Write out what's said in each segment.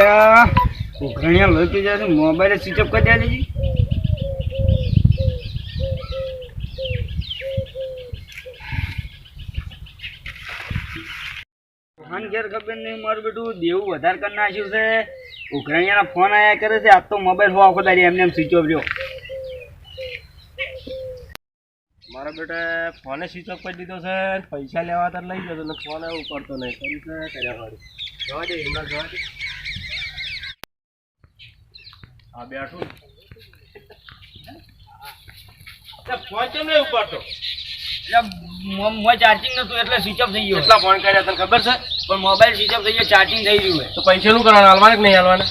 લ્યા. ઉઘરણિયા લોહી પી જાય મોબાઈલ સ્વિચ ઓફ કરી દે દીજી રોહન ઘેર ખબર નહીં મારું બેટું દેવું વધારે કરી નાખ્યું છે. ઉઘરણિયાના ફોન આયા કરે છે આજ તો મોબાઈલ હો આખો દાડી એમને એમ સ્વિચ ઓફ રહ્યો. મારા બેટા ફોને સ્વિચ ઓફ કરી દીધો છે પૈસા લેવા તો લઈ ગયો તો ફોન ઉપાડતો નહીં. કરી છે કર્યા વાળી? જવા દે એમના જવા દે. હા બેઠું પહોંચે નહીં ઉપાડતો? ચાર્જિંગ નતું એટલે સ્વિચ ઓફ થઈ ગયો. એટલા ફોન કર્યા તને ખબર છે? પણ મોબાઈલ સ્વિચ ઓફ થઈ ગયો ચાર્જિંગ થઈ ગયું છે. તો પૈસા નું કરવાનું? હાલવાના કે નહીં હાલવાના?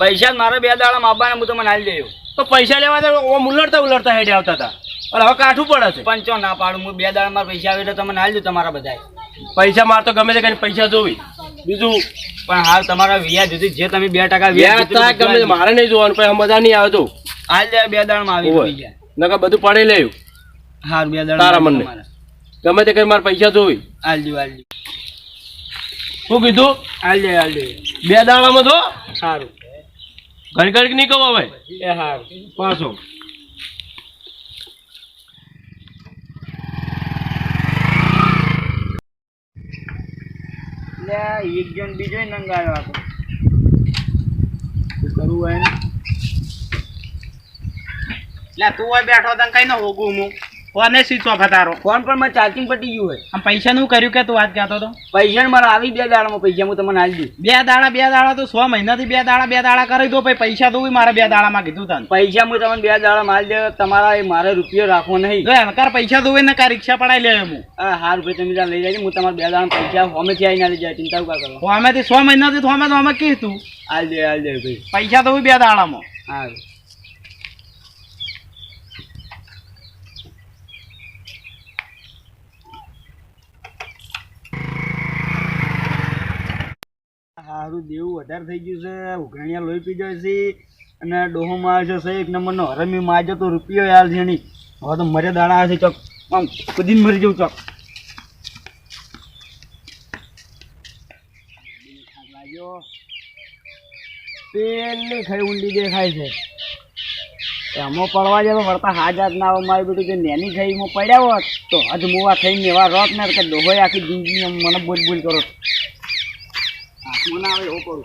પૈસા મારે બે દાડા આપવાના હું તમને હાલી જયો તો પૈસા લેવા તો ઉલડતા ઉલટતા ઉલટતા હેડે આવતા હતા. હવે કાઠું પડે છે. પણ ચો ના પાડું હું બે દાડા મારા પૈસા આવે તો તમને હાલી દઉં તમારા બધા પૈસા માર તો ગમે તે કરીને પૈસા જોવી. બીજું? પણ હાલ તમારા વ્યાજ સુધી જે તમે બે ટકા વ્યાજ ગમે મારે નહીં જોવાનું પણ મજા નહીં આવે તો હાલ બે માં આવી નકર બધું પડે લેવું. હાર બે દાણ તારા મને ગમે તે કરી મારા પૈસા જોવી. હાલ દે શું કીધું? હાલ દે હાલ બે દાણામાં તો સારું. ઘડી ઘડી નહીં કહો હવે. એ હારું પાછો. એક જણ બીજો નંગાયો હતો. શું કરવું હોય ને લે તું હોય બેઠો તને કઈ ન હોગું હું. કોને સ્વિચ ઓફ તારો? ફોન પર મારે ચાર્જિંગ પટી ગયું હોય. આમ પૈસા નું કર્યું કે તું વાત કહેતો તો પૈસા મારા આવી બે દાડામાં પૈસા હું તમને આવી દઉં. બે દાડા બે દાડા તો સો મહિનાથી બે દાડા બે દાડા કરી દો પછી પૈસા તો મારે બે દાડામાં કીધું તને. પૈસા હું તમને બે દાડા માલ દે તમારા એ મારે રૂપિયો રાખવો નહીં. જો એનકાર પૈસા તો ને કા રિક્ષા પડાઈ લે હું. હા હા ભાઈ તમે ત્યાં લઈ જાય હું તમારા બે દાડા પૈસા હોમેથી આવીને લઈ જાય ચિંતા ઊભા કરો. હોમે થી સો મહિનાથી હોમે તો અમે કીધું. હાલ દે હાલ દે ભાઈ. પૈસા તો બે દાડામાં. હા સારું દેવું, વધારે થઈ ગયું છે. ઉઘરાણિયા લોહી પી જાય છે. અને ડોહોમાં આવે છે એક નંબરનો. હરમી મારજો તો રૂપિયો યાર છે નહીં. હવે તો મરે દાડા આવે છે ચોક. આમ કુદીને મરી જવું ચોક. પેલી ખાઈ ઊંડી દેખાય છે. એમાં પડવા જાય વળતા હાજાર ના આવે મારી બધું કે નેની ખાઈ માં પડ્યા હોત તો હજ મુવા થઈને એવા રોત ને કે ડોહોય આખી જિંદગી મને બોલ બોલ કરો ના આવે એવું કરું.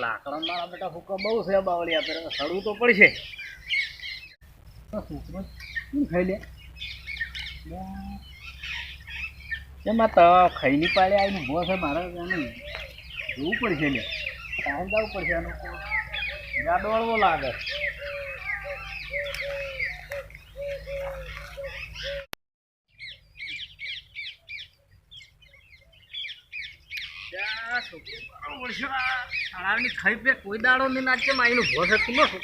લાકડા મારા બેટા હુકા બહુ છે બાવળિયા પર. સડવું લે? એમાં તો ખૈલી પાડે આવીને ઊભો છે મારે જોવું પડશે લે. ટાઈમ પડશે એનું લાગે. કોઈ દાડો નહીં નાચે માઈનો ઊભો છે તું છોકરો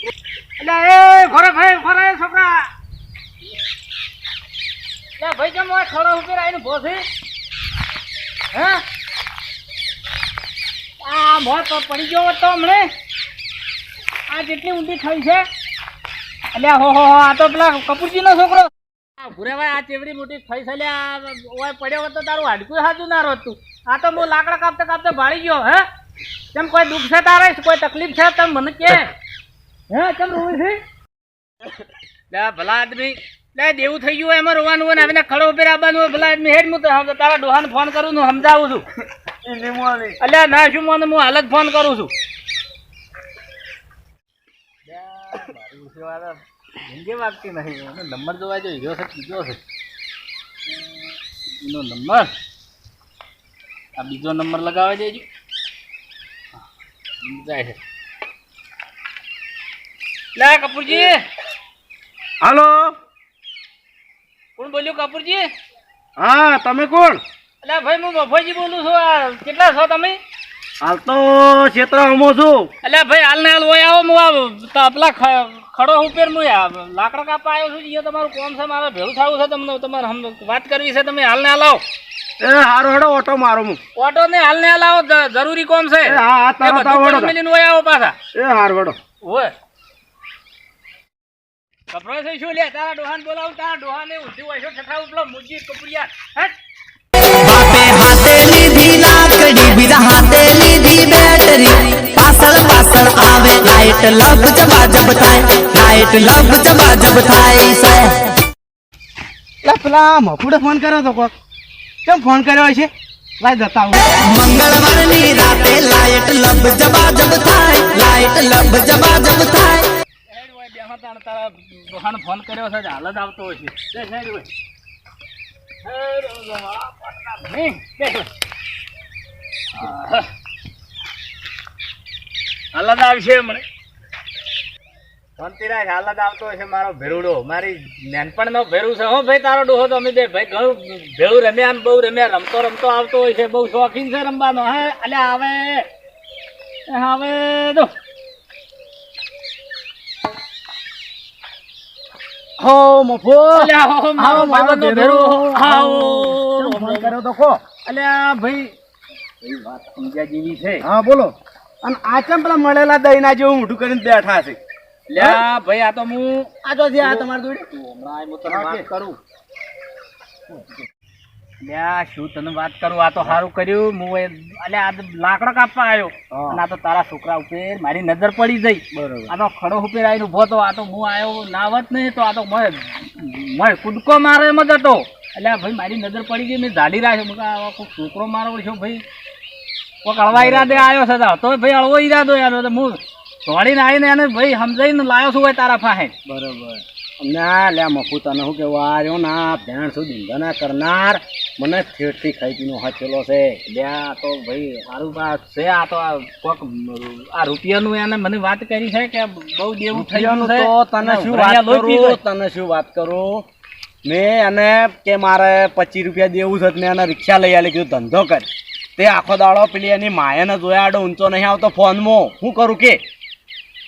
એટલે એ ઘરે ભાઈ ઘરે ભાઈ, કેમ આ ખડો ઉપર આવીને છે હે? આ મોત પડી ગયો તો હમણે. આ જેટલી ઊંડી થઈ છે. અલ્યા હો હો આ તો પેલા કપૂરજી નો છોકરો. ભૂરે ભાઈ આ ચેવડી મોટી થઈ છે લ્યા ઓય પડ્યો હતો તારું હાડકું સાચું ના રોત. તું આ તો હું લાકડા કાપતા કાપતા ભાળી ગયો હે? કેમ કોઈ દુઃખ છે તારે? કોઈ તકલીફ છે? તમે મને કે. હે કેમ રોવે છે? લે ભલા આદમી. લે દેવું થઈ ગયું એમાં રોવાનું હોય ને આવીને ખડો ઉપર આવવાનું હોય ભલા આદમી. હેડ હું તો હમ- તારા ડોહાને ફોન કરું છું સમજાવું છું. અલ્યા ના શું મને હું હાલ જ ફોન કરું છું. જિંદગી વાગતી નહીં. નંબર જોવા જો હીરો છે બીજો છે. એનો નંબર? આ બીજો નંબર લગાવી દેજો. જાય છે. લે કપૂરજી. હાલો. કોણ બોલ્યું કપૂરજી? હા તમે કોણ? અલ્યા ભાઈ હું બફોજી બોલું છું. આ કેટલા છો તમે? હાલ તો ક્ષેત્ર અમો છું. એટલે ભાઈ હાલ ને હાલ હોય આવો હું આ પેલા ખડો ઉપર હું લાકડા કાપા આવ્યો છું. તમારું કોમ છે મારે ભેળું થવું છે. તમને તમારે વાત કરવી છે. તમે હાલ ને હાલ આવો. એ હારો હેડો ઓટો મારો હું ઓટો ને હાલ ને હાલ આવો જરૂરી કોમ છે. હા હા તારો તરત વડો મિલીન કરી ઓય આવો પાછા. એ હાર વડો ઓય કપરો છે શું લે? તારા ડોહાન બોલાવું તારા ડોહાને ઉધી હોય છે છઠા ઉપલો મુજી કપડિયા હટ બાપે હાથે લીધી લાકડી બીજા હાથે લીધી બેટરી. પાસળ પાસળ આવે લાઈટ લબ જબાજબ થાય. લાઈટ લબ જબાજબ થાય છે લા પેલા મફુડે ફોન કર્યો તો કોક. કેમ ફોન કર્યો છે લાઈ જતા મંગળવારની રાતે લાઈટ લબ જબાજબ થાય લાઈટ લબ થાય તાણ તારા ડોહાને ફોન કર્યો છે હાલ જ આવતો હોય છે. આહ. હાલ જ આવશે હમણાં શાંતિરાજ હાલત આવતો હશે મારો ભેરુડો. મારી નાનપણનો ભેરુ છે. હો ભાઈ તારો ડોહો તો અમે બે ભાઈ ઘણું ભેળું રમ્યા બહુ રમ્યા. રમતો રમતો આવતો હોય છે. બહુ શોખીન છે રમવાનો. હે અલે આવે. હવે તો હો મફુ. અલ્યા હો, હો, મારો મારો ભેરુ. ભેરુ. ફોન કર્યો તો કો અલ્યા ભાઈ. ભાઈ વાત સમજ્યા જેવી છે. હા બોલો. અને આ ચમ પેલા મળેલા દહીના જેવું મોઢું કરીને બેઠા છે. અલ્યા ભાઈ આ તો હું આ તો આ તમારી જોડે. હમણાં હું તને વાત કરું. લ્યા શું તને વાત કરું? આ તો સારું કર્યું. હું અલ્યા આ લાકડો કાપવા આવ્યો. અને આ તો તારા છોકરા ઉપર મારી નજર પડી જઈ બરોબર. આ તો ખડો ઉપર આવીને ઊભો તો આ તો હું આવ્યો નાવત નહીં તો આ તો મય મય કૂદકો મારે એમ જ હતો. એટલે ભાઈ મારી નજર પડી ગઈ. મેં ઝાલી રાખ્યો મેં કહ્યું કોઈ છોકરો મારો છો ભાઈ. કોઈક હળવા ઈરાદે આવ્યો છે તો. ભાઈ હળવો ઈરાદો યાર. હું દોડીને આવીને એને ભાઈ સમજાવીને લાવ્યો છું હોય તારા પાસે. બરોબર. ના લે મફુ તને શું કેવું આ રહ્યો ના ભેણ શું ધંધા કરનાર? મને થેટથી ખાઈ પીનો હાચેલો છે. બે તો ભાઈ સારું વાત છે આ તો કોક આ રૂપિયાનું એને મને વાત કરી છે કે બહુ દેવું થઈ ગયું છે. તો તને શું વાત કરું તને શું વાત કરું? મેં એને કે મારે પચીસ રૂપિયા દેવું છે મેં એને રિક્ષા લઈ આલી કીધું ધંધો કર. તે આખો દાડો પેલી એની માયાને જોયા આડો ઊંચો નહીં આવતો ફોનમાં. હું કરું કે?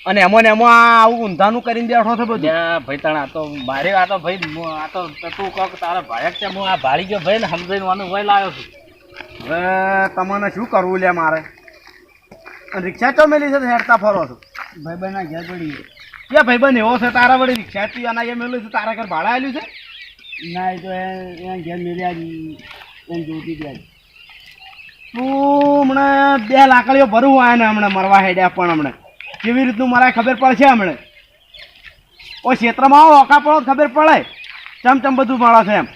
અને એમાં ને એમાં આ આવું ઊંધાનું કરીને બેઠો છો બધું? ભાઈ તણ આ તો મારે આ તો ભાઈ આ તો તું કહો કે તારા ભાયક છે હું આ ભાળી ગયો ભાઈ ને સમજાઈને વાનું ભાઈ લાવ્યો છું. હવે તમને શું કરવું લે મારે? રિક્ષા તો મેલી છે હેરતા ફરો છો. ભાઈ બહેન ઘેર પડી કે બહેન એવો છે તારા વળી રિક્ષા તું એના એ મેલું છે તારા ઘર ભાડા આવેલું છે? ના એ તો એ ઘેર મેળ્યા એને જોતી ગયા તું હમણાં બે લાકડીઓ ભરવું આવે ને હમણાં મરવા હેડ્યા પણ હમણાં. કેવી રીતનું મારા ખબર પડશે હમણે? ઓ ક્ષેત્રમાં આવો ઓકા પડો ખબર પડે. ચમ ચમ બધું મળે છે એમ.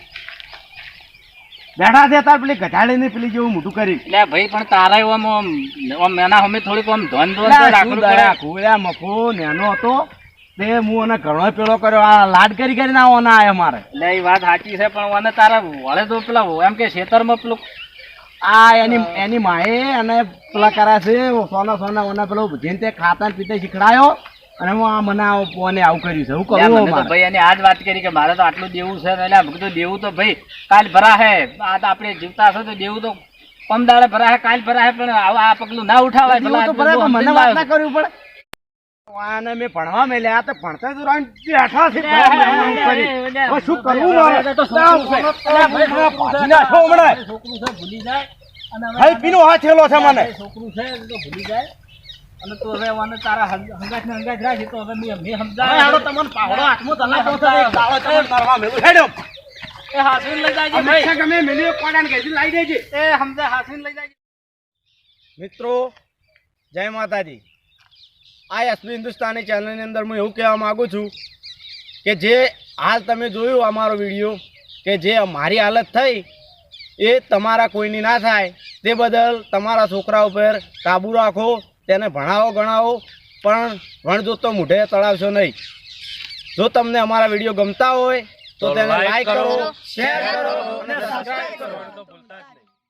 બેઠા છે તાર પેલી ગધાડીને પેલી જેવું મોટું કરી એટલે ભાઈ પણ તારા આમ આમ એના અમે થોડીક આમ ધન ધોન રાખવું પડે. મફો નેનો હતો. તે હું એને ઘણો પેલો કર્યો. આ લાડ કરી કરીને આવો ના આયો મારે એટલે એ વાત સાચી છે પણ મને તારા વળે તો પેલા એમ કે ખેતરમાં પેલું આ એની એની માએ અને પેલા કરા છે સોના સોના ઓના પેલો જેને તે ખાતા પીતે શીખડાયો અને હું આ મને આ આવું કર્યું છે. હું મારે. ભાઈ એની આ જ વાત કરી કે મારે તો આટલું દેવું છે એટલે કીધું દેવું તો ભાઈ કાલ ભરા હે આ તો આપણે જીવતા હશો તો દેવું તો પમદાડે ભરા હે કાલ ભરા હે પણ આ પગલું ના ઉઠાવાય મને વાત ના કરવી પડે. આને મેં ભણવા મેલ્યા તો ભણતા રાણ બેઠા છે શું કરવું મારે? તો છોકરું છે. ભૂલી જાય અને પીનો હાથ થયેલો છે મને છોકરું છે એ તો ભૂલી જાય અને તું હવે મને તારા હંગાત ને હંગાત રાખી તો હવે મેં મેં સમજાવ્યું. હવે તમને પાવડો હાથમાં તલાતો છે, એક તમને મારવા મેલું. હેડો. એ હાથવીને લઈ જાય ભાઈ ગમે મેલ્યું, કોડાને કહીશું, દેજે. એ સમજા હાથવીને લઈ જાય મિત્રો જય માતાજી આ એસબી હિન્દુસ્તાની ચેનલની અંદર હું એવું કહેવા માગું છું કે જે હાલ તમે જોયું અમારો વીડિયો કે જે મારી હાલત થઈ એ તમારા કોઈની ના થાય. તે બદલ તમારા છોકરા ઉપર કાબુ રાખો તેને ભણાવો ગણાવો પણ વણજોત તો મૂઢે તળાવશો નહીં. જો તમને અમારા વીડિયો ગમતા હોય તો તેને લાઈક કરો શેર કરો અને સબસ્ક્રાઇબ કરો.